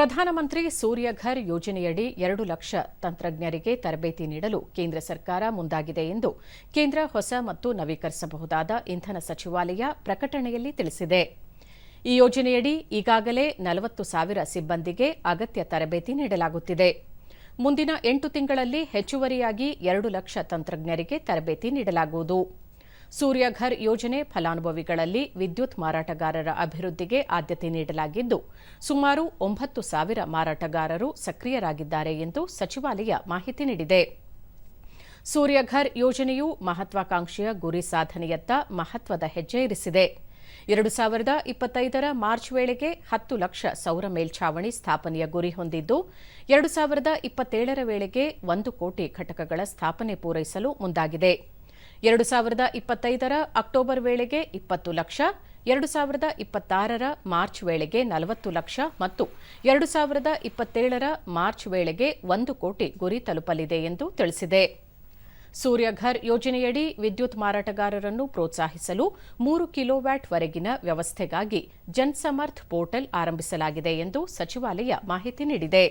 ಪ್ರಧಾನಮಂತ್ರಿ ಸೂರ್ಯಘರ್ ಯೋಜನೆಯಡಿ ಎರಡು ಲಕ್ಷ ತಂತ್ರಜ್ಞರಿಗೆ ತರಬೇತಿ ನೀಡಲು ಕೇಂದ್ರ ಸರ್ಕಾರ ಮುಂದಾಗಿದೆ ಎಂದು ಕೇಂದ್ರ ಹೊಸ ಮತ್ತು ನವೀಕರಿಸಬಹುದಾದ ಇಂಧನ ಸಚಿವಾಲಯ ಪ್ರಕಟಣೆಯಲ್ಲಿ ತಿಳಿಸಿದೆ. ಈ ಯೋಜನೆಯಡಿ ಈಗಾಗಲೇ ನಲವತ್ತು ಸಾವಿರ ಸಿಬ್ಬಂದಿಗೆ ಅಗತ್ಯ ತರಬೇತಿ ನೀಡಲಾಗುತ್ತಿದೆ. ಮುಂದಿನ ಎಂಟು ತಿಂಗಳಲ್ಲಿ ಹೆಚ್ಚುವರಿಯಾಗಿ ಎರಡು ಲಕ್ಷ ತಂತ್ರಜ್ಞರಿಗೆ ತರಬೇತಿ ನೀಡಲಾಗುವುದು. ಸೂರ್ಯಘರ್ ಯೋಜನೆ ಫಲಾನುಭವಿಗಳಲ್ಲಿ ವಿದ್ಯುತ್ ಮಾರಾಟಗಾರರ ಅಭಿವೃದ್ಧಿಗೆ ಆದ್ಯತೆ ನೀಡಲಾಗಿದ್ದು, ಸುಮಾರು ಒಂಬತ್ತು ಸಾವಿರ ಮಾರಾಟಗಾರರು ಸಕ್ರಿಯರಾಗಿದ್ದಾರೆ ಎಂದು ಸಚಿವಾಲಯ ಮಾಹಿತಿ ನೀಡಿದೆ. ಸೂರ್ಯಘರ್ ಯೋಜನೆಯು ಮಹತ್ವಾಕಾಂಕ್ಷೆಯ ಗುರಿ ಸಾಧನೆಯತ್ತ ಮಹತ್ವದ ಹೆಜ್ಜೆ ಇರಿಸಿದೆ. ಎರಡು ಸಾವಿರದ ಇಪ್ಪತ್ತೈದರ ಮಾರ್ಚ್ ವೇಳೆಗೆ ಹತ್ತು ಲಕ್ಷ ಸೌರ ಮೇಲ್ಛಾವಣಿ ಸ್ಥಾಪನೆಯ ಗುರಿ ಹೊಂದಿದ್ದು, ಎರಡು ಸಾವಿರದ ಇಪ್ಪತ್ತೇಳರ ವೇಳೆಗೆ ಒಂದು ಕೋಟಿ ಘಟಕಗಳ ಸ್ಥಾಪನೆ ಪೂರೈಸಲು ಮುಂದಾಗಿದೆ. ಎರಡು ಸಾವಿರದ ಇಪ್ಪತ್ತೈದರ ಅಕ್ಟೋಬರ್ ವೇಳೆಗೆ ಇಪ್ಪತ್ತು ಲಕ್ಷ, ಎರಡು ಸಾವಿರದ ಇಪ್ಪತ್ತಾರರ ಮಾರ್ಚ್ ವೇಳೆಗೆ ನಲವತ್ತು ಲಕ್ಷ ಮತ್ತು ಎರಡು ಸಾವಿರದ ಇಪ್ಪತ್ತೇಳರ ಮಾರ್ಚ್ ವೇಳೆಗೆ ಒಂದು ಕೋಟಿ ಗುರಿ ತಲುಪಲಿದೆ ಎಂದು ತಿಳಿಸಿದೆ. ಸೂರ್ಯಘರ್ ಯೋಜನೆಯಡಿ ವಿದ್ಯುತ್ ಮಾರಾಟಗಾರರನ್ನು ಪ್ರೋತ್ಸಾಹಿಸಲು ಮೂರು ಕಿಲೋವ್ಯಾಟ್ ವರೆಗಿನ ವ್ಯವಸ್ಥೆಗಾಗಿ ಜನ್ಸಮರ್ಥ್ ಪೋರ್ಟಲ್ ಆರಂಭಿಸಲಾಗಿದೆ ಎಂದು ಸಚಿವಾಲಯ ಮಾಹಿತಿ ನೀಡಿದೆ.